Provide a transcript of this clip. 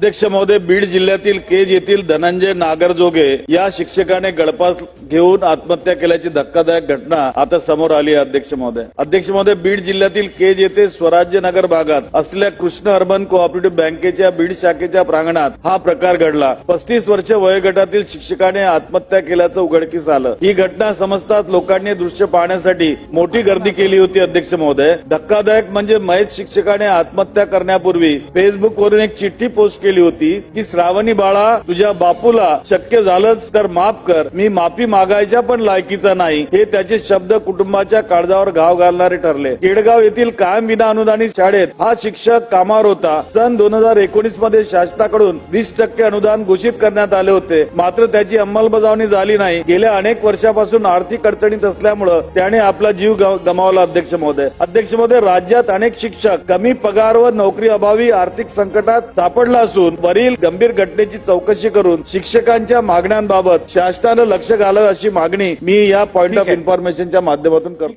अध्यक्ष महोदय बीड जिल्ह्यातील केज येथील धनंजय नागरजोगे या शिक्षकाने गळपास घेऊन आत्महत्या केल्याची धक्कादायक घटना आता समोर आली आहे अध्यक्ष महोदय. अध्यक्ष महोदय बीड जिल्ह्यातील केज येथे स्वराज्य नगर भागात असलेल्या कृष्ण अर्बन कोऑपरेटिव्ह बँकेच्या बीड शाखेच्या प्रांगणात हा प्रकार घडला. पस्तीस वर्ष वयोगटातील शिक्षकाने आत्महत्या केल्याचं उघडकीस आलं. ही घटना समजताच लोकांनी दृश्य पाहण्यासाठी मोठी गर्दी केली होती अध्यक्ष महोदय. धक्कादायक म्हणजे महेश शिक्षकाने आत्महत्या करण्यापूर्वी फेसबुकवरून एक चिठ्ठी पोस्ट केली होती की श्रावणी बाळा तुझ्या बापूला शक्य झालंच तर माफ कर. मी माफी मागायच्या पण लायकीचा नाही. हे त्याचे शब्द कुटुंबाच्या काळजावर घाव घालणारे ठरले. केडगाव येथील कायम विना अनुदानित शाळेत हा शिक्षक कामावर होता. सन दोन हजार एकोणीसमध्ये शासनाकडून वीस टक्के अनुदान घोषित करण्यात आले होते. मात्र त्याची अंमलबजावणी झाली नाही. गेल्या अनेक वर्षापासून आर्थिक अडचणीत असल्यामुळं त्याने आपला जीव गमावला अध्यक्ष महोदय. अध्यक्ष महोदय राज्यात अनेक शिक्षक कमी पगार व नोकरी अभावी आर्थिक संकटात सापडला असून वरील गंभीर घटनेची चौकशी करून शिक्षकांच्या मागण्यांबाबत शासनानं लक्ष घालावं अशी मागणी मी या पॉइंट ऑफ इन्फॉर्मेशनच्या माध्यमातून करतो.